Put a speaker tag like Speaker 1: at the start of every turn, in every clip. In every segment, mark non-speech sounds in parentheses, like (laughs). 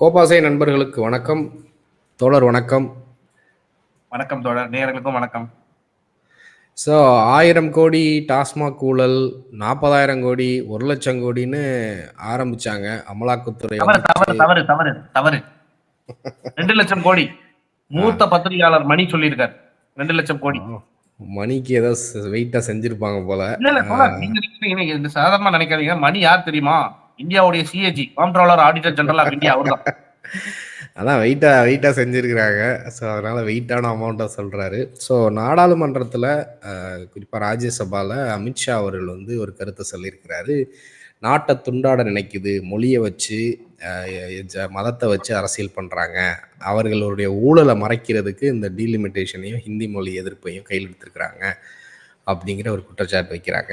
Speaker 1: கோபாசை நண்பர்களுக்கு வணக்கம். தோழர் வணக்கம்.
Speaker 2: வணக்கம் தோழர். நேயர்களுக்கும் வணக்கம்.
Speaker 1: ஸோ ஆயிரம் கோடி டாஸ்மாக் ஊழல் நாற்பதாயிரம் கோடி ஒரு லட்சம் கோடின்னு ஆரம்பிச்சாங்க. அமலாக்கத்துறை
Speaker 2: தவறு தவறு. தவறு தவறு ரெண்டு லட்சம் கோடி. மூத்த பத்திரிகையாளர் மணி சொல்லியிருக்காரு. ரெண்டு லட்சம் கோடி.
Speaker 1: மணிக்கு ஏதோ வெயிட்டா செஞ்சிருப்பாங்க போல.
Speaker 2: இல்ல இல்ல தோழர் நீங்க சாதாரணமா நினைக்காதீங்க. மணி யார் தெரியுமா? இந்தியாவுடைய CAG comptroller auditor general of India அவர்தான்.
Speaker 1: அதான் வெயிட்டா வெயிட்டா செஞ்சிருக்கிறாங்க. ஸோ அதனால வெயிட்டான அமௌண்ட்டை சொல்றாரு. ஸோ நாடாளுமன்றத்தில் குறிப்பாக ராஜ்யசபாவில் அமித்ஷா அவர்கள் வந்து ஒரு கருத்தை சொல்லியிருக்கிறாரு. நாட்டை துண்டாட நினைக்குது. மொழியை வச்சு மதத்தை வச்சு அரசியல் பண்ணுறாங்க அவர்களுடைய ஊழலை மறைக்கிறதுக்கு இந்த டீலிமிட்டேஷனையும் ஹிந்தி மொழி எதிர்ப்பையும் கையில் எடுத்திருக்கிறாங்க அப்படிங்கிற ஒரு குற்றச்சாட்டு வைக்கிறாங்க.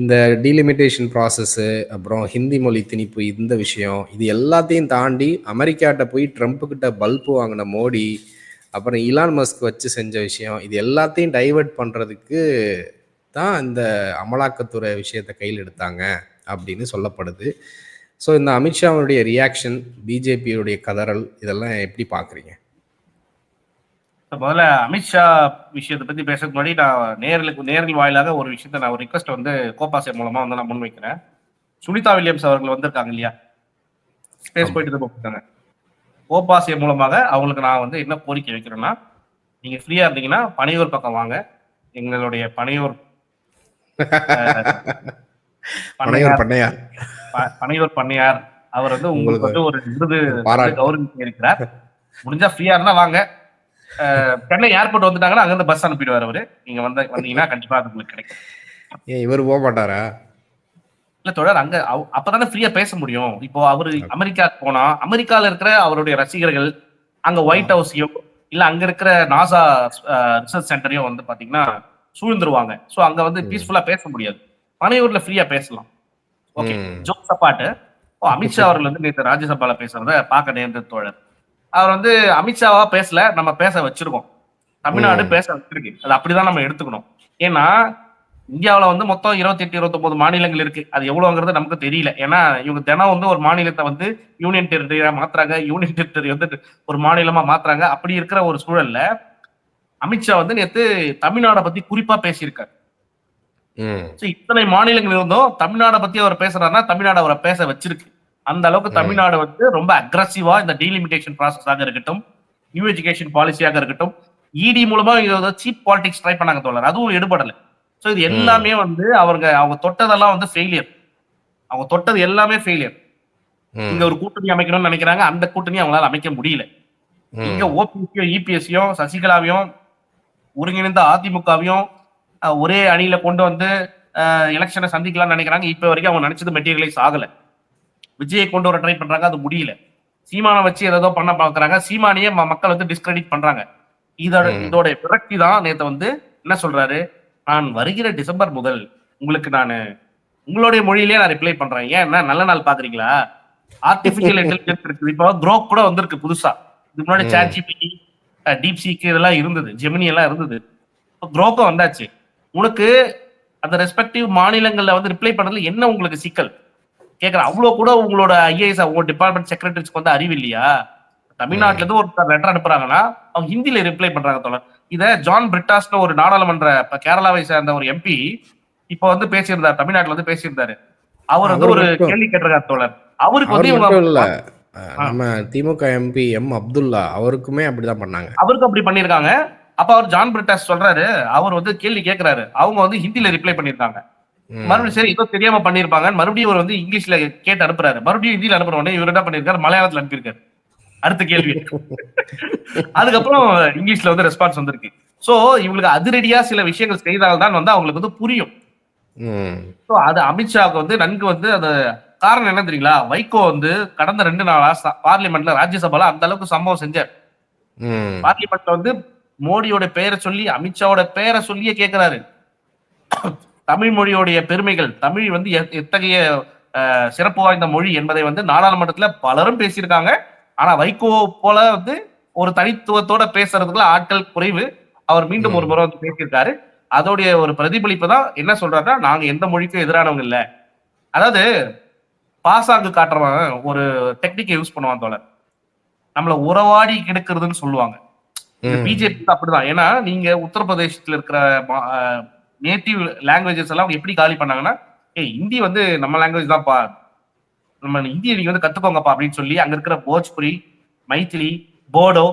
Speaker 1: இந்த டீலிமிட்டேஷன் ப்ராசஸ்ஸு அப்புறம் ஹிந்தி மொழி திணிப்பு இந்த விஷயம் இது எல்லாத்தையும் தாண்டி அமெரிக்காட்ட போய் ட்ரம்ப்புக்கிட்ட பல்பு வாங்கின மோடி அப்புறம் இலான் மஸ்க் வச்சு செஞ்ச விஷயம் இது எல்லாத்தையும் டைவர்ட் பண்ணுறதுக்கு தான் இந்த அமலாக்கத்துறை விஷயத்தை கையில் எடுத்தாங்க அப்படின்னு சொல்லப்படுது. ஸோ இந்த அமித்ஷாவுடைய ரியாக்ஷன் பிஜேபியுடைய கதறல் இதெல்லாம் எப்படி பார்க்குறீங்க?
Speaker 2: முதல்ல அமித்ஷா விஷயத்தை பத்தி பேசுறதுக்கு முன்னாடி நான் நேர்களுக்கு நேர்கள் வாயிலாக ஒரு விஷயத்த நான் ஒரு ரிக்வஸ்ட் வந்து கோபாசை மூலமா வந்து நான் முன்வைக்கிறேன். சுனிதா வில்லியம்ஸ் அவர்கள் வந்திருக்காங்க இல்லையா? ஸ்பேஸ் போயிட்டு தான் போயிருக்காங்க கோபாசிய மூலமாக அவங்களுக்கு நான் வந்து என்ன கோரிக்கை வைக்கிறேன்னா நீங்க ஃப்ரீயா இருந்தீங்கன்னா பனையூர் பக்கம் வாங்க. எங்களுடைய பனையூர்
Speaker 1: பனையூர் பண்ணையார்.
Speaker 2: பனையூர் பண்ணையார். அவர் வந்து உங்களுக்கு வந்து ஒரு விருது. கௌரவிக்க இருக்கிறார். முடிஞ்சா ஃப்ரீயா இருந்தா வாங்க. சென்னை ஏர்போர்ட் வந்துட்டாங்கன்னா அங்கிருந்து பஸ் அனுப்பிடுவார் அவரு. நீங்க வந்து வந்தீங்கன்னா கண்டிப்பா அது உங்களுக்கு கிடைக்கும்.
Speaker 1: ஏன் இவர் போக மாட்டாரா?
Speaker 2: இல்ல தொடர் அங்க அப்பதானே ஃப்ரீயா பேச முடியும். இப்போ அவரு அமெரிக்கா போனா அமெரிக்கால இருக்கிற அவருடைய ரசிகர்கள் அங்க ஒயிட் ஹவுஸையும் இல்ல அங்க இருக்கிற நாசா ரிசர்ச் சென்டரையும் வந்து பாத்தீங்கன்னா சூழ்ந்துருவாங்க. சோ அங்க வந்து பீஸ்ஃபுல்லா பேச முடியாது. பனையூர்ல ஃப்ரீயா பேசலாம். ஓகே. ஜோக் சப்பாட்டு. அமித்ஷா அவர்கள் வந்து நேற்று ராஜ்யசபால பேசுறத பார்க்க நேர்ந்த தோழர். அவர் வந்து அமித்ஷாவா பேசல நம்ம பேச வச்சிருக்கோம். தமிழ்நாடு பேச வச்சிருக்கு. அது அப்படிதான் நம்ம எடுத்துக்கணும். ஏன்னா இந்தியாவுல வந்து மொத்தம் இருபத்தி எட்டு இருபத்தொன்பது மாநிலங்கள் இருக்கு. அது எவ்வளவுங்கிறது நமக்கு தெரியல. ஏன்னா இவங்க தினம் வந்து ஒரு மாநிலத்தை வந்து யூனியன் டெரிட்டரியா மாத்துறாங்க யூனியன் டெரிட்டரி வந்து ஒரு மாநிலமா மாத்துறாங்க. அப்படி இருக்கிற ஒரு சூழல்ல அமித்ஷா வந்து நேத்து தமிழ்நாடை பத்தி குறிப்பா பேசியிருக்காரு. இத்தனை மாநிலங்கள் இருந்தும் தமிழ்நாடை பத்தி அவர் பேசுறாருன்னா தமிழ்நாடு அவரை பேச வச்சிருக்கு. அந்த அளவுக்கு தமிழ்நாடு வந்து ரொம்ப அக்ரஸிவா இந்த டீலிமிட்டேஷன் ப்ராசஸாக இருக்கட்டும் நியூ எஜுகேஷன் பாலிசியாக இருக்கட்டும் இடி மூலமா சீப் பாலிடிக்ஸ் ட்ரை பண்ணாங்க தோழர். அதுவும் எடுபடல. சோ இது எல்லாமே வந்து அவங்க அவங்க தொட்டதெல்லாம் வந்து ஃபெயிலியர் அவங்க தொட்டது எல்லாமே ஃபெயிலியர் இங்க ஒரு கூட்டணி அமைக்கணும்னு நினைக்கிறாங்க. அந்த கூட்டணி அவங்களால அமைக்க முடியல. இங்க ஓபிசியும் இபிஎஸ்சியும் சசிகலாவையும் ஒருங்கிணைந்த அதிமுகவையும் ஒரே அணியில கொண்டு வந்து எலெக்ஷனை சந்திக்கலாம்னு நினைக்கிறாங்க. இப்ப வரைக்கும் அவங்க நினைச்சது மெட்டீரியலைஸ் ஆகல. விஜயை கொண்டு வர ட்ரை பண்றாங்க அது முடியல. சீமானை வச்சு ஏதோ பண்ண பாக்குறாங்க சீமானையே மக்கள் வந்து டிஸ்கிரெடிட் பண்றாங்க. இதோட. இதோட விரக்தி தான் நேத்து வந்து என்ன சொல்றாரு? நான் வருகிற டிசம்பர் முதல் உங்களுக்கு நான் உங்களுடைய மொழியிலேயே நான் ரிப்ளை பண்றேன். ஏன் என்ன நல்ல நாள் பாக்குறீங்களா? ஆர்டிபிஷியல் இன்டெலிஜென்ஸ் இருக்குது இப்போ க்ரோக் கூட வந்திருக்கு புதுசா. இதுக்கு முன்னாடி. சாட் ஜிபிடி டீப் சீக் இதெல்லாம் இருந்தது. ஜெமினி எல்லாம் இருந்தது. க்ரோக்கும் வந்தாச்சு. உனக்கு அந்த ரெஸ்பெக்டிவ் மாநிலங்கள்ல வந்து ரிப்ளை பண்றதுல என்ன உங்களுக்கு சிக்கல்? கேக்குறேன். அவ்வளவு கூட உங்களோட ஐஏஎஸ் உங்க டிபார்ட்மெண்ட் செக்ரட்டரிஸ்க்கு வந்து அறிவு இல்லையா? தமிழ்நாட்டுல இருந்து ஒரு லெட்டர் அனுப்புறாங்கன்னா அவங்க ஹிந்தில ரிப்ளை பண்றாங்க தோழர். இத ஜான் பிரிட்டாஸ்னு ஒரு நாடாளுமன்ற இப்ப கேரளாவை சேர்ந்த ஒரு எம்பி இப்ப வந்து பேசியிருந்தார் தமிழ்நாட்டுல வந்து பேசியிருந்தாரு. அவர் வந்து ஒரு. கேள்வி கேட்டிருக்காரு தோழர். அவருக்கு
Speaker 1: அவர்
Speaker 2: வந்து இவங்க
Speaker 1: நம்ம திமுக எம்பி எம் அப்துல்லா அவருக்குமே அப்படிதான் பண்ணாங்க.
Speaker 2: அவருக்கு அப்படி பண்ணிருக்காங்க அப்ப அவர் ஜான் பிரிட்டாஸ் சொல்றாரு அவர் வந்து கேள்வி கேக்குறாரு. அவங்க வந்து ஹிந்தில ரிப்ளை பண்ணிருக்காங்க. மறுபடியும் சரி ஏதோ தெரியாம பண்ணிருப்பாங்க. மறுபடியும் இவர் வந்து இங்கிலீஷ்ல கேட்டு அனுப்புறாரு. மறுபடியும் ஹிந்தில அனுப்புற உடனே இவர் என்ன பண்ணிருக்காரு? மலையாளத்துல அனுப்பியிருக்காரு. அடுத்த கேள்வி. (laughs) அதுக்கப்புறம் இங்கிலீஷ்ல வந்து ரெஸ்பான்ஸ் வந்திருக்கு. சோ இவங்களுக்கு அதிரடியா சில விஷயங்கள் செய்தால்தான் வந்து அவங்களுக்கு வந்து புரியும். அது அமித்ஷாவுக்கு வந்து நன்கு வந்து அது காரணம் என்ன தெரியுங்களா? வைகோ வந்து கடந்த ரெண்டு நாளா பார்லிமெண்ட்ல ராஜ்யசபால அந்த அளவுக்கு சம்பவம் செஞ்சார். பார்லிமெண்ட்ல வந்து மோடியோட பெயரை சொல்லி அமித்ஷாவோட பெயரை சொல்லியே கேட்கிறாரு தமிழ் மொழியோடைய பெருமைகள். தமிழ் வந்து எத்- எத்தகைய சிறப்பு வாய்ந்த மொழி என்பதை வந்து நாடாளுமன்றத்துல பலரும் பேசியிருக்காங்க. ஆனா வைகோ போல வந்து ஒரு தனித்துவத்தோட பேசுறதுக்குள்ள ஆட்கள் குறைவு. அவர் மீண்டும் ஒரு முறை வந்து பேசியிருக்காரு. அதோடைய ஒரு பிரதிபலிப்பு தான் என்ன சொல்றாருன்னா நாங்க எந்த மொழிக்கும் எதிரானவங்க இல்ல. அதாவது பாசாங்கு காட்டுறவன் ஒரு டெக்னிக்கை யூஸ் பண்ணுவான் தோழர் நம்மள உறவாடி கெடுக்கிறதுன்னு சொல்லுவாங்க. பிஜேபி அப்படிதான். ஏன்னா நீங்க உத்தரப்பிரதேசத்துல இருக்கிற நேட்டிவ் லாங்குவேஜஸ் எல்லாம் எப்படி காலி பண்ணாங்கன்னா ஏய் ஹிந்தி வந்து நம்ம லாங்குவேஜ் தான்ப்பா. நம்ம ஹிந்தியை நீங்க வந்து கத்துக்கோங்கப்பா அப்படின்னு சொல்லி அங்க இருக்கிற போஜ்புரி மைத்திலி போடோ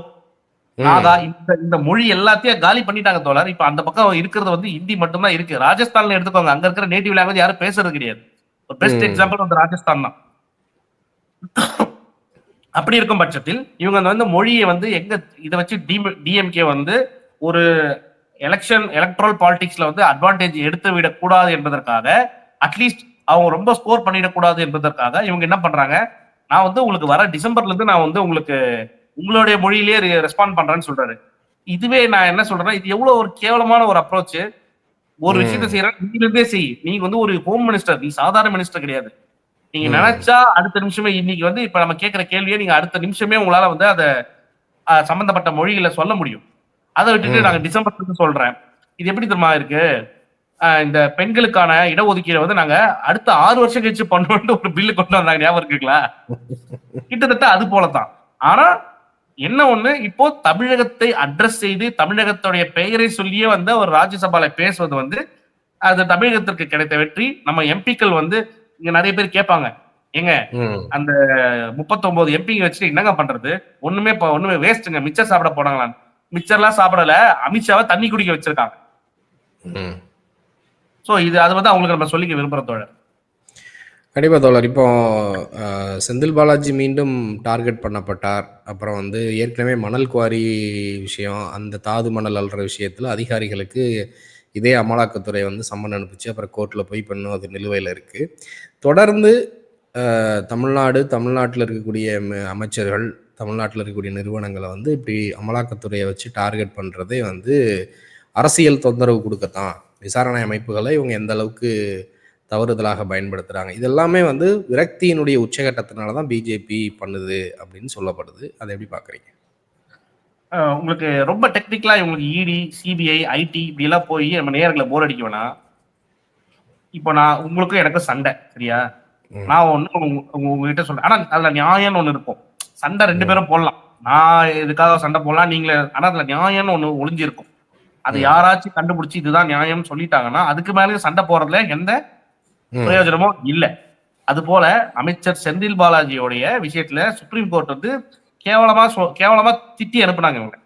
Speaker 2: நாகா இந்த இந்த மொழி எல்லாத்தையும் காலி பண்ணிட்டாங்க தோழர். இப்ப அந்த பக்கம் இருக்கிறது வந்து ஹிந்தி மட்டும்தான் இருக்கு. ராஜஸ்தான்ல எடுத்துக்கோங்க அங்க இருக்கிற நேட்டிவ் லாங்குவேஜ் யாரும் பேசுறது கிடையாது. ஒரு பெஸ்ட். எக்ஸாம்பிள் வந்து ராஜஸ்தான் தான். அப்படி இருக்கும் பட்சத்தில் இவங்க வந்து மொழியை வந்து எங்க இதை வச்சு டிஎம்கே வந்து ஒரு எலெக்ஷன் எலக்ட்ரல் பாலிடிக்ஸ்ல வந்து அட்வான்டேஜ் எடுத்து விடக்கூடாது என்பதற்காக அட்லீஸ்ட் அவங்க ரொம்ப ஸ்கோர் பண்ணிடக்கூடாது என்பதற்காக இவங்க என்ன பண்றாங்க? நான் வந்து உங்களுக்கு வர டிசம்பர்ல இருந்து நான் வந்து உங்களுக்கு உங்களுடைய மொழியிலேயே ரெஸ்பாண்ட் பண்றேன்னு சொல்றாரு. இதுவே நான் என்ன சொல்றேன்னா இது எவ்வளவு ஒரு கேவலமான ஒரு அப்ரோச் ஒரு. விஷயத்த செய்யற நீங்க இருந்தே செய். நீங்க வந்து ஒரு ஹோம் மினிஸ்டர் நீ சாதாரண மினிஸ்டர் கிடையாது. நீங்க. நினைச்சா அடுத்த நிமிஷமே இன்னைக்கு வந்து இப்ப நம்ம கேட்கிற கேள்வியை நீங்க அடுத்த நிமிஷமே உங்களால வந்து அதை சம்பந்தப்பட்ட மொழிகளை சொல்ல முடியும். அதை விட்டுட்டு. நாங்க டிசம்பர் சொல்றேன். இது எப்படி தெரியுமா இருக்கு? இந்த பெண்களுக்கான இடஒதுக்கீடை வந்து நாங்க அடுத்த ஆறு வருஷம் கழிச்சு பண்ணுவோம்னு ஒரு பில்லு கொண்டு வந்தாங்க. ஞாபகம் இருக்குங்களா? கிட்டத்தட்ட அது போலதான். ஆனா என்ன ஒண்ணு இப்போ தமிழகத்தை அட்ரஸ் செய்து தமிழகத்துடைய பெயரை சொல்லியே வந்து ஒரு ராஜ்யசபால பேசுவது வந்து அது தமிழகத்திற்கு கிடைத்த வெற்றி. நம்ம எம்பிக்கள் வந்து இங்க நிறைய பேர் கேட்பாங்க. ஏங்க. அந்த முப்பத்தொன்பது எம்பிங்க வச்சுட்டு என்னங்க பண்றது? ஒண்ணுமே ஒண்ணுமே வேஸ்ட்டுங்க மிச்சர் சாப்பிட போனாங்களான்னு. மிச்சர்லாம் சாப்பிடல அமித்ஷாவை தண்ணி குடிக்க வச்சிருக்காங்க.
Speaker 1: ம்.
Speaker 2: சோ இது அது வந்து அவங்களுக்கு நம்ம சொல்லிக்க விரும்புற தோழர்.
Speaker 1: கண்டிப்பா தோழர். இப்போ செந்தில் பாலாஜி மீண்டும் டார்கெட் பண்ணப்பட்டார். அப்புறம் வந்து ஏற்கனவே மணல் குவாரி விஷயம் அந்த தாது மணல் அல்ற விஷயத்துல அதிகாரிகளுக்கு இதே அமலாக்கத்துறை வந்து சம்மன் அனுப்பிச்சு அப்புறம் கோர்ட்டில் போய் இன்னும் அது நிலுவையில் இருக்கு. தொடர்ந்து தமிழ்நாடு தமிழ்நாட்டில் இருக்கக்கூடிய அமைச்சர்கள் தமிழ்நாட்டில் இருக்கக்கூடிய நிறுவனங்களை வந்து இப்படி அமலாக்கத்துறையை வச்சு டார்கெட் பண்ணுறதே வந்து அரசியல் தொந்தரவு கொடுக்கத்தான். விசாரணை அமைப்புகளை இவங்க எந்த அளவுக்கு தவறுதலாக பயன்படுத்துகிறாங்க இதெல்லாமே வந்து விரக்தியினுடைய உச்சகட்டத்தினால தான் பிஜேபி பண்ணுது அப்படின்னு சொல்லப்படுது. அதை எப்படி பார்க்குறீங்க?
Speaker 2: உங்களுக்கு ரொம்ப டெக்னிக்கலா இவங்களுக்கு இடி சிபிஐ ஐடி இப்படி எல்லாம் போய் நம்ம நேரங்களை போர் அடிக்க வேணாம். இப்போ நான் உங்களுக்கும் எனக்கும் சண்டை சரியா. நான் உங்க- உங்ககிட்ட சொல்றேன். ஆனா அதுல நியாயம்னு ஒண்ணு இருக்கும். சண்டை ரெண்டு பேரும் போடலாம். நான் இதுக்காக சண்டை போடலாம்? நீங்களே. ஆனா அதுல நியாயம்னு ஒண்ணு ஒளிஞ்சிருக்கும். அது. யாராச்சும் கண்டுபிடிச்சு இதுதான் நியாயம்னு சொல்லிட்டாங்கன்னா அதுக்கு மேலே சண்டை போறதுல எந்த. பிரயோஜனமும் இல்ல. அது போல அமைச்சர் செந்தில் பாலாஜியோடைய விஷயத்துல சுப்ரீம் கோர்ட் வந்து கேவலமா கேவலமா திட்டி அனுப்புனாங்க இவங்க.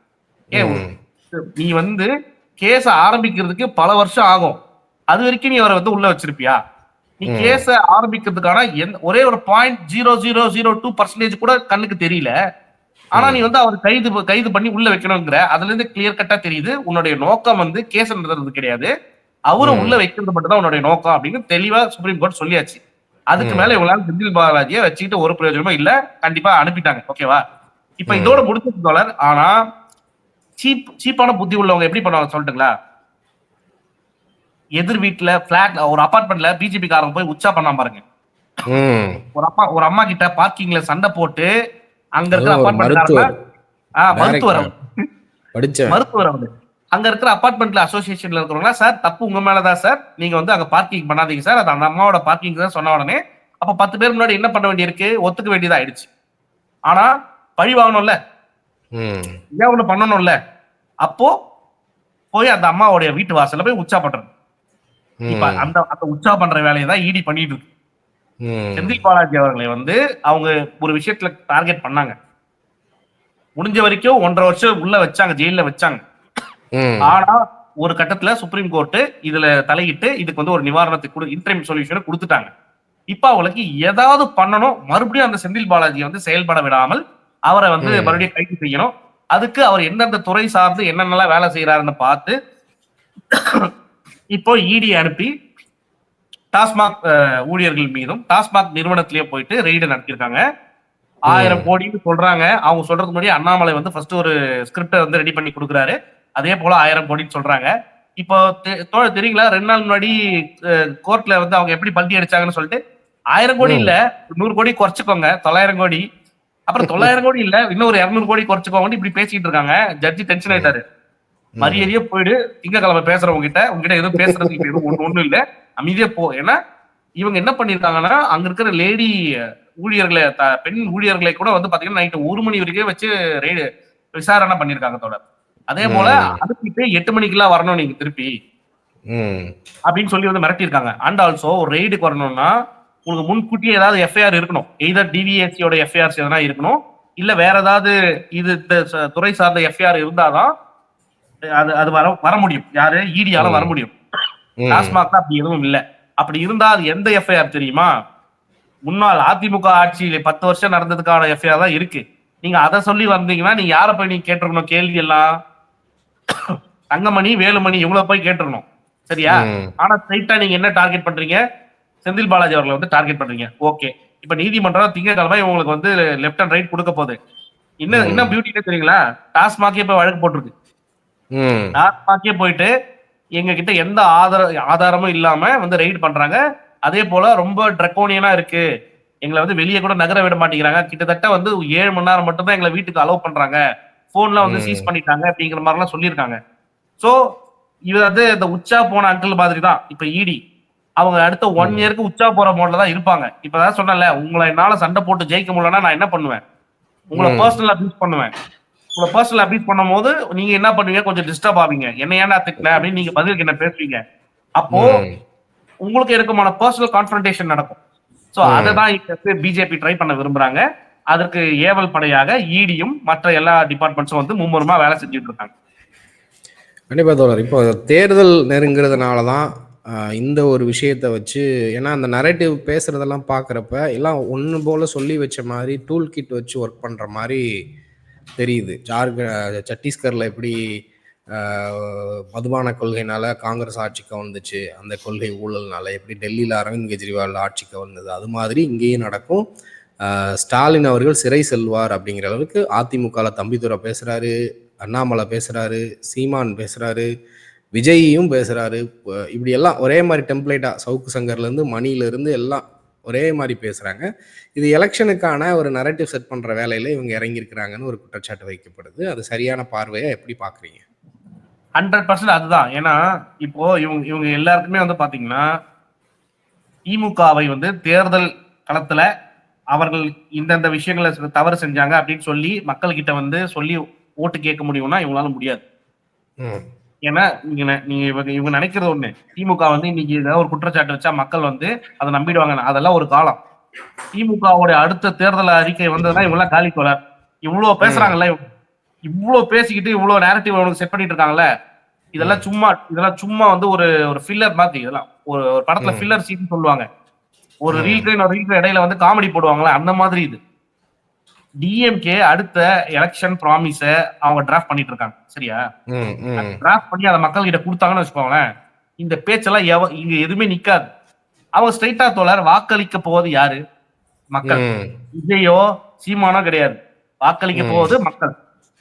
Speaker 2: நீ வந்து கேஸ ஆரம்பிக்கிறதுக்கு பல வருஷம் ஆகும். அது வரைக்கும் நீ அவரை வந்து உள்ள வச்சிருப்பியா? நீ. கேஸ ஆரம்பிக்கிறதுக்கான ஒரே ஒரு point zero zero zero two percentage கூட கண்ணுக்கு தெரியல. ஆனா நீ வந்து அவர் கைது கைது பண்ணி உள்ள வைக்கணுங்கிற அதுல இருந்து கிளியர் கட்டா தெரியுது. உன்னுடைய நோக்கம் வந்து கேஸ் நடத்துறது கிடையாது. அவரும். உள்ள வைக்கிறது மட்டும் தான் உன்னுடைய நோக்கம் அப்படின்னு தெளிவா சுப்ரீம் கோர்ட் சொல்லியாச்சு. அதுக்கு. மேல இவங்களால செந்தில் பாலாஜியை வச்சுக்கிட்டு ஒரு பிரயோஜனமும் இல்ல. கண்டிப்பா அனுப்பிட்டாங்க ஓகேவா இப்ப. இதோட முடிச்சது ஆனா சீப் சீப்பான புத்தி உள்ளவங்க எப்படி பண்ணுவாங்க சொல்லட்டுங்களா எதிர் வீட்டுல பிளாட் ஒரு அபார்ட்மெண்ட்ல பிஜேபி காரங்க போய் உச்சா பண்ணாம பாருங்க. ஒரு அப்பா ஒரு அம்மா கிட்ட பார்க்கிங்ல சண்டை போட்டு அங்க இருக்கிற அபார்ட்மெண்ட்
Speaker 1: மருத்துவர்.
Speaker 2: மருத்துவர் மருத்துவர் அவர். அங்க இருக்கிற அபார்ட்மெண்ட்ல அசோசியேஷன்ல இருக்கிறவங்க சார் தப்பு உங்க மேலதான் சார். நீங்க வந்து அங்க பார்க்கிங் பண்ணாதீங்க சார். அது அந்த அம்மாவோட பார்க்கிங் தான் சொன்ன உடனே அப்ப பத்து பேர் முன்னாடி என்ன பண்ண வேண்டியிருக்கு? ஒத்துக்க வேண்டியதா ஆயிடுச்சு. ஆனா பழி வாங்கணும்ல. ஏன் ஒண்ணு பண்ணணும்ல. அப்போ போய் அந்த அம்மாவுடைய வீட்டு வாசல்ல போய் உச்சா பண்றது. இப்ப. அந்த அந்த உச்சா பண்ற வேலையை தான் ஈடி பண்ணிட்டு இருக்கு. செந்தில் பாலாஜி அவர்களை வந்து அவங்க ஒரு விஷயத்துல டார்கெட் பண்ணாங்க முடிஞ்ச வரைக்கும் ஒன்றரை வருஷம் உள்ள வச்சாங்க ஜெயில வச்சாங்க. ஆனா ஒரு கட்டத்துல சுப்ரீம் கோர்ட் இதுல தலையிட்டு இதுக்கு வந்து ஒரு நிவாரணத்தை கொடு இன்டர்ம் சொல்யூஷனை கொடுத்துட்டாங்க இப்ப அவங்களுக்கு ஏதாவது பண்ணணும் மறுபடியும் அந்த செந்தில் பாலாஜியை வந்து செயல்பட விடாமல் அவரை வந்து. மறுபடியும் கைது செய்யணும் அதுக்கு அவர் எந்தெந்த துறை சார்ந்து என்னென்னலாம் வேலை செய்யறாருன்னு பார்த்து இப்போ இடி அனுப்பி டாஸ்மாக் ஊழியர்கள் மீதும் டாஸ்மாக் நிறுவனத்திலேயே போயிட்டு ரெய்டு நடத்தியிருக்காங்க. ஆயிரம் கோடின்னு சொல்றாங்க. அவங்க சொல்றதுக்கு முன்னாடி அண்ணாமலை வந்து ஃபர்ஸ்ட் ஒரு ஸ்கிரிப்டை வந்து ரெடி பண்ணி கொடுக்குறாரு. அதே போல ஆயிரம் கோடின்னு சொல்றாங்க. இப்போ தெ- தோழர் தெரியுங்களா? ரெண்டு நாள் முன்னாடி கோர்ட்ல வந்து அவங்க எப்படி பல்டி அடிச்சாங்கன்னு சொல்லிட்டு ஆயிரம் கோடி. இல்ல நூறு கோடி குறைச்சுக்கோங்க தொள்ளாயிரம் கோடி. அப்புறம் தொள்ளாயிரம் கோடி இல்ல இன்னும் ஒரு இருநூறு கோடி குறைச்சுக்கோங்கன்னு இப்படி பேசிட்டு இருக்காங்க. ஜட்ஜி டென்ஷன் ஆயிட்டாரு. மரியாதையே போயிடு. திங்கக்கிழமை பேசுறவங்க கிட்ட உங்ககிட்ட எதுவும் பேசுறதுக்கு இப்ப எதுவும் ஒண்ணு ஒண்ணும் இல்ல. அமைதியா போ. ஏன்னா இவங்க என்ன பண்ணிருக்காங்கன்னா அங்க இருக்கிற லேடி ஊழியர்களை பெண் ஊழியர்களை கூட வந்து பாத்தீங்கன்னா நைட்டு ஒரு மணி வரைக்கும் வச்சு ரெய்டு விசாரணை பண்ணிருக்காங்க தொடர் அதே போல. அனுப்பிட்டு எட்டு மணிக்கெல்லாம் வரணும் நீங்க திருப்பி. அப்படின்னு சொல்லி வந்து மிரட்டியிருக்காங்க. அண்ட் ஆல்சோ ஒரு ரெய்டுக்கு வரணும்னா உங்களுக்கு முன்கூட்டியே ஏதாவது எஃப்ஐஆர் இருக்கணும். எய்தர் டிவிஎஸ்சியோட எஃப்ஐஆர்ஸ் எதனா இருக்கணும். இல்ல வேற ஏதாவது இது துறை சார்ந்த எஃப்ஐஆர் இருந்தாதான் அது அது வர வர முடியும். யாரு? இடியால வர
Speaker 1: ம்.
Speaker 2: முடியும். டாஸ்மாக் அப்படி எதுவும் இல்ல. அப்படி இருந்தா அது எந்த எஃப்ஐஆர் தெரியுமா? முன்னாள் அதிமுக ஆட்சியில பத்து வருஷம் நடந்ததுக்கான எஃப்ஐஆர் தான் இருக்கு. நீங்க அதை சொல்லி வந்தீங்கன்னா நீங்க யாரை போய் நீங்க கேட்டிருக்கணும்? கேள்வி எல்லாம் (coughs) தங்கமணி வேலுமணி இவங்கள போய் கேட்டிருக்கணும். சரியா. ஆனா ஸ்ட்ரைட்டா நீங்க என்ன டார்கெட் பண்றீங்க? செந்தில் பாலாஜி அவர்களை வந்து டார்கெட் பண்றீங்க. ஓகே இப்ப நீதிமன்றம் திங்கட்கிழமை உங்களுக்கு வந்து லெஃப்ட் அண்ட் ரைட் கொடுக்க போகுது. இன்னும்
Speaker 1: ம்.
Speaker 2: என்ன பியூட்டினே தெரியுங்களா? டாஸ்மாகே இப்ப வழக்கு போட்டிருக்கு. டாஸ்மாகே போயிட்டு எங்க கிட்ட எந்த ஆதார ஆதாரமும் இல்லாம வந்து ரைட் பண்றாங்க. அதே போல ரொம்ப ட்ரக்கோனியனா இருக்கு. எங்களை வந்து வெளியே கூட நகர விட மாட்டேங்கிறாங்க. கிட்டத்தட்ட வந்து ஏழு மணி நேரம் மட்டும் தான் எங்களை வீட்டுக்கு அலோவ் பண்றாங்க. போன்லாம் வந்து. சீஸ் பண்ணிட்டாங்க அப்படிங்கிற மாதிரிலாம் சொல்லியிருக்காங்க. சோ இது வந்து இந்த உச்சா போன அங்கிள் மாதிரி தான். இப்ப இடி அவங்க அடுத்த ஒன். இயருக்கு உச்சா போற மோட்ல தான் இருப்பாங்க. இப்ப தான் சொன்னல உங்களை என்னால சண்டை போட்டு ஜெயிக்க முடியலன்னா நான் என்ன பண்ணுவேன்? உங்களை. பர்சனல் அபியூஸ் பண்ணுவேன். உங்களை பர்சனல் அபியூஸ் பண்ணும்போது நீங்க என்ன பண்ணுவீங்க? கொஞ்சம் டிஸ்டர்ப் ஆவீங்க. என்ன ஏன்டா திட்டின? அப்படின்னு நீங்க பதிலுக்கு என்ன பேசுவீங்க? அப்போ. உங்களுக்கு எனக்குமான பர்சனல் கான்ஃபரன்டேஷன் நடக்கும். சோ. அதை தான் பிஜேபி ட்ரை பண்ண விரும்புறாங்க. அதற்கு ஏவல் படையாக இடியும் மற்ற எல்லா டிபார்ட்மெண்ட்ஸும் வந்து மும்முரமா வேலை செஞ்சுட்டு இருக்காங்க.
Speaker 1: கண்டிப்பா தோழர். இப்போ தேர்தல் நெருங்கிறதுனால தான் ஆஹ், இந்த ஒரு விஷயத்தை வச்சு ஏன்னா அந்த நரேட்டிவ் பேசுறதெல்லாம் பார்க்குறப்ப எல்லாம் ஒன்று போல சொல்லி வச்ச மாதிரி டூல் கிட் வச்சு ஒர்க் பண்ணுற மாதிரி தெரியுது. ஜார்க சத்தீஸ்கரில் எப்படி மதுபான கொள்கைனால காங்கிரஸ் ஆட்சிக்கு வந்துச்சு அந்த கொள்கை ஊழல்னால எப்படி டெல்லியில் அரவிந்த் கெஜ்ரிவால் ஆட்சிக்கு வந்தது அது மாதிரி இங்கேயும் நடக்கும். ஸ்டாலின் அவர்கள் சிறை செல்வார் அப்படிங்கிற அளவுக்கு அதிமுகவில் தம்பிதுரை பேசுறாரு அண்ணாமலை பேசுறாரு சீமான் பேசுறாரு விஜயும் பேசுறாரு. இப்படி எல்லாம் ஒரே மாதிரி டெம்ப்ளேட்டா சவுக்கு சங்கர்ல இருந்து இருந்து எல்லாம் ஒரே மாதிரி பேசுறாங்க. இது எலெக்ஷனுக்கான ஒரு நரேட்டிவ் செட் பண்ற வேலையில இவங்க இறங்கியிருக்கிறாங்கன்னு ஒரு குற்றச்சாட்டு வைக்கப்படுது. அது சரியான பார்வையை எப்படி பாக்குறீங்க
Speaker 2: ஹண்ட்ரட் பர்சன்ட் அதுதான். ஏன்னா இப்போ இவங்க இவங்க எல்லாருக்குமே வந்து பாத்தீங்கன்னா திமுகவை வந்து தேர்தல் களத்துல அவர்கள் இந்தந்த விஷயங்களை தவறு செஞ்சாங்க அப்படின்னு சொல்லி மக்கள் கிட்ட வந்து சொல்லி ஓட்டு கேட்க முடியும்னா இவங்களால முடியாது.
Speaker 1: ம்.
Speaker 2: ஏன்னா நீங்க நீங்க இவங்க இவங்க நினைக்கிறது ஒண்ணு. திமுக வந்து இன்னைக்கு ஏதாவது ஒரு குற்றச்சாட்டு வச்சா மக்கள் வந்து அதை நம்பிடுவாங்க. அதெல்லாம் ஒரு காலம். திமுகவோட அடுத்த தேர்தல் அறிக்கை வந்ததுன்னா இவங்க எல்லாம் காலி தோழர் இவ்வளவு பேசுறாங்கல்ல இவ்வளவு பேசிக்கிட்டு இவ்வளவு நேரட்டிவ் அவனுக்கு செட் பண்ணிட்டு இருக்காங்கல்ல இதெல்லாம் சும்மா இதெல்லாம் சும்மா வந்து ஒரு ஒரு ஃபில்லர் மாதிரி இதெல்லாம். ஒரு ஒரு படத்துல. ஃபில்லர் சீன் சொல்லுவாங்க. ஒரு. ரீல்க்கு இன்னொரு ரீல்க்கு இடையில வந்து காமெடி போடுவாங்கல்ல அந்த மாதிரி இது. டிஎம்கே அடுத்த எலெக்ஷன் ப்ராமிஸ அவங்க டிராஃப்ட் பண்ணிட்டு இருக்காங்க சரியா டிராஃப்ட் பண்ணி அதை மக்கள் கிட்ட கொடுத்தாங்கன்னு வச்சுக்கோங்களேன் இந்த பேச்செல்லாம் எவ இங்க எதுவுமே நிக்காது. அவங்க ஸ்ட்ரைட்டா தோழர் வாக்களிக்க போவது யாரு? மக்கள். விஜயோ சீமானோ கிடையாது. வாக்களிக்க. போவது மக்கள்.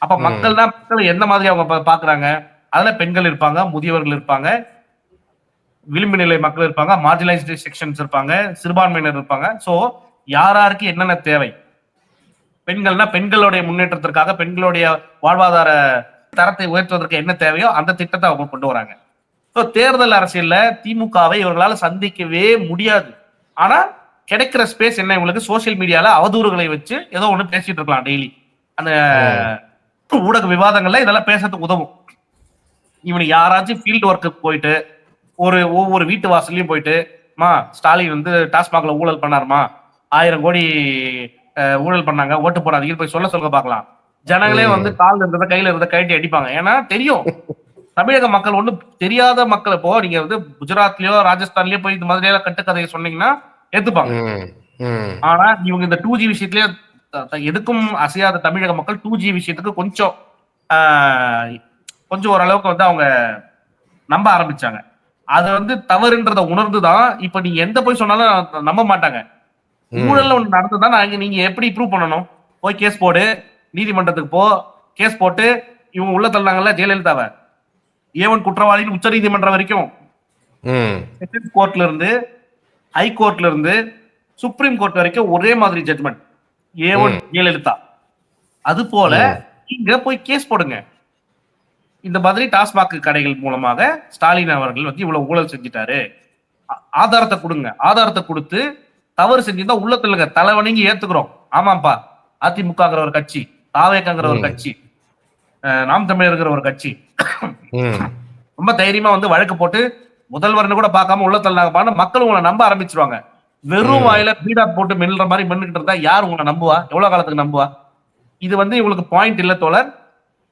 Speaker 2: அப்ப. மக்கள் தான் மக்கள் எந்த மாதிரி அவங்க பாக்குறாங்க? அதுல பெண்கள் இருப்பாங்க முதியவர்கள் இருப்பாங்க விளிம்பு நிலை மக்கள் இருப்பாங்க மார்ஜினைஸ்டு செக்ஷன்ஸ் இருப்பாங்க சிறுபான்மையினர் இருப்பாங்க. சோ யாராருக்கு என்னென்ன தேவை? பெண்கள்னா பெண்களுடைய முன்னேற்றத்திற்காக பெண்களுடைய வாழ்வாதார தரத்தை உயர்த்துவதற்கு என்ன தேவையோ அந்த திட்டத்தை அவங்க கொண்டு வராங்க. ஸோ தேர்தல் அரசியல்ல திமுகவை இவர்களால சந்திக்கவே முடியாது. ஆனா கிடைக்கிற ஸ்பேஸ் என்ன? இவங்களுக்கு சோஷியல் மீடியால அவதூறுகளை வச்சு ஏதோ ஒண்ணு பேசிட்டு இருக்கலாம் டெய்லி அந்த ஊடக விவாதங்கள்ல இதெல்லாம் பேசுறதுக்கு உதவும். இவனுக்கு யாராச்சும் ஃபீல்டு ஒர்க்குக்கு போயிட்டு ஒரு ஒவ்வொரு வீட்டு வாசல்லையும் போயிட்டு மா ஸ்டாலின் வந்து டாஸ்மாக்ல ஊழல் பண்ணாருமா? ஆயிரம் கோடி ஊழல் பண்ணாங்க ஓட்டு போடாதீங்கன்னு போய் சொல்ல சொல்ல பார்க்கலாம். ஜனங்களே. வந்து கால் இருந்ததை கையில இருந்த கழட்டி அடிப்பாங்க. ஏன்னா தெரியும். தமிழக மக்கள் ஒண்ணு தெரியாத மக்கள். இப்போ நீங்க வந்து குஜராத்லயோ ராஜஸ்தான்லயோ போய் இந்த மாதிரி எல்லாம் கட்டுக்கதையை சொன்னீங்கன்னா ஏத்துப்பாங்க. ஆனா இவங்க இந்த டூ ஜி விஷயத்திலேயே எதுக்கும் அசையாத தமிழக மக்கள் டூ ஜி விஷயத்துக்கு கொஞ்சம் ஆஹ், கொஞ்சம் ஓரளவுக்கு வந்து அவங்க நம்ப ஆரம்பிச்சாங்க. அது வந்து தவறுன்றத உணர்ந்துதான் இப்ப நீங்க எந்த போய் சொன்னாலும் நம்ப மாட்டாங்க. ஊழல்ல ஒண்ணு நடந்ததா நாங்க நீங்க எப்படி ப்ரூவ் பண்ணணும்? போய் கேஸ் போடு நீதிமன்றத்துக்கு போ கேஸ் போட்டு இவங்க உள்ள தள்ளாங்கல்ல ஜெயலலிதாவை. ஏவன் குற்றவாளின்னு உச்ச நீதிமன்றம் வரைக்கும்.
Speaker 1: ம்.
Speaker 2: செஷன்ஸ் கோர்ட்ல இருந்து ஹை கோர்ட்ல இருந்து சுப்ரீம் கோர்ட் வரைக்கும் ஒரே மாதிரி ஜட்மெண்ட் ஏ ஒன் ஜெயலலிதா. அது போல இங்க போய் கேஸ் போடுங்க. இந்த மாதிரி டாஸ்மாக் கடைகள் மூலமாக ஸ்டாலின் அவர்கள் வந்து இவ்வளவு ஊழல் செஞ்சுட்டாரு. ஆதாரத்தை கொடுங்க. ஆதாரத்தை கொடுத்து தவறு செஞ்சிருந்தா உள்ளத்துல இருக்க தலைவணிங்க ஏத்துக்கிறோம். ஆமாப்பா அதிமுகங்கிற ஒரு கட்சி தாவேக்கங்கிற ஒரு. கட்சி நாம் தமிழர்ங்கிற ஒரு கட்சி. ரொம்ப தைரியமா வந்து வழக்கு போட்டு முதல்வர்னு கூட பார்க்காம உள்ள தள்ளாங்கப்பான்னு மக்கள் உங்களை நம்ப ஆரம்பிச்சிருவாங்க. வெறும். வாயில பீடா போட்டு மெல்ற மாதிரி மென்னுக்கிட்டு இருந்தா யார் உங்களை நம்புவா? எவ்வளவு காலத்துக்கு நம்புவா? இது வந்து இவங்களுக்கு பாயிண்ட் இல்ல தோழர்.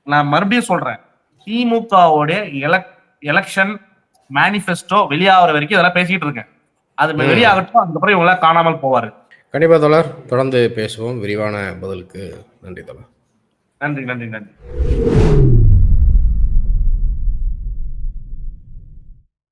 Speaker 2: நான் மறுபடியும் சொல்றேன். திமுகவோட எலக் எலெக்ஷன் மேனிஃபெஸ்டோ வெளியாகிற வரைக்கும் இதெல்லாம் பேசிட்டு இருக்கேன். அது. வெளியாகட்டும் அதுக்கப்புறம் இவங்க எல்லாம் காணாமல் போவாரு.
Speaker 1: கண்டிப்பாக தோழர். தொடர்ந்து பேசுவோம். விரிவான பதிலுக்கு. நன்றி தோழர்.
Speaker 2: நன்றி நன்றி நன்றி.